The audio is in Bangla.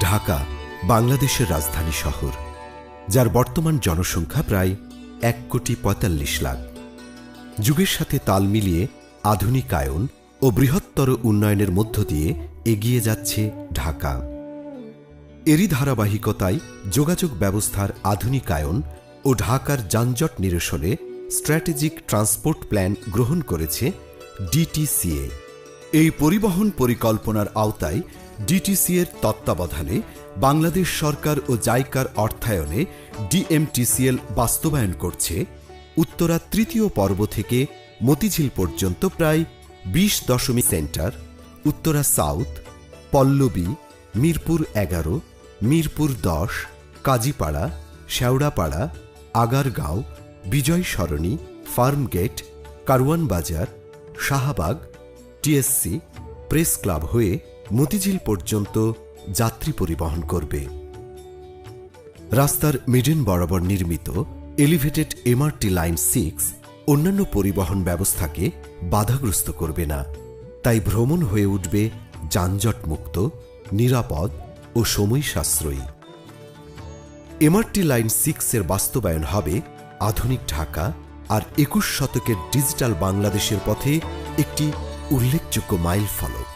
ঢাকা, বাংলাদেশের রাজধানী শহর, যার বর্তমান জনসংখ্যা প্রায় এক কোটি পঁয়তাল্লিশ লাখ। যুগের সাথে তাল মিলিয়ে আধুনিকায়ন ও বৃহত্তর উন্নয়নের মধ্য দিয়ে এগিয়ে যাচ্ছে ঢাকা। এরই ধারাবাহিকতায় যোগাযোগ ব্যবস্থার আধুনিকায়ন ও ঢাকার যানজট নিরসনে স্ট্র্যাটেজিক ট্রান্সপোর্ট প্ল্যান গ্রহণ করেছে ডিটিসিএ। এই পরিবহন পরিকল্পনার আওতায় ডিটিসি এর তত্ত্বাবধানে বাংলাদেশ সরকার ও জাইকার অর্থায়নে ডিএমটিসিএল বাস্তবায়ন করছে উত্তরা তৃতীয় পর্ব থেকে মতিঝিল পর্যন্ত প্রায় বিশ দশমিক সেন্টার, উত্তরা সাউথ, পল্লবী, মিরপুর এগারো, মিরপুর দশ, কাজীপাড়া শেওড়াপাড়া আগারগাঁও বিজয় সরণি ফার্মগেট কারওয়ান বাজার শাহবাগ টিএসসি প্রেস ক্লাব হয়ে মতিঝিল পর্যন্ত যাত্রী পরিবহন করবে। রাস্তার মিডেন বরাবর নির্মিত এলিভেটেড এমআরটি লাইন সিক্স অন্যান্য পরিবহন ব্যবস্থাকে বাধাগ্রস্ত করবে না। তাই ভ্রমণ হয়ে উঠবে যানজটমুক্ত, নিরাপদ ও সময় সাশ্রয়ী এমআরটি লাইন সিক্সের বাস্তবায়ন হবে আধুনিক ঢাকা আর একুশ শতকের ডিজিটাল বাংলাদেশের পথে একটি উল্লেখযোগ্য মাইল ফলক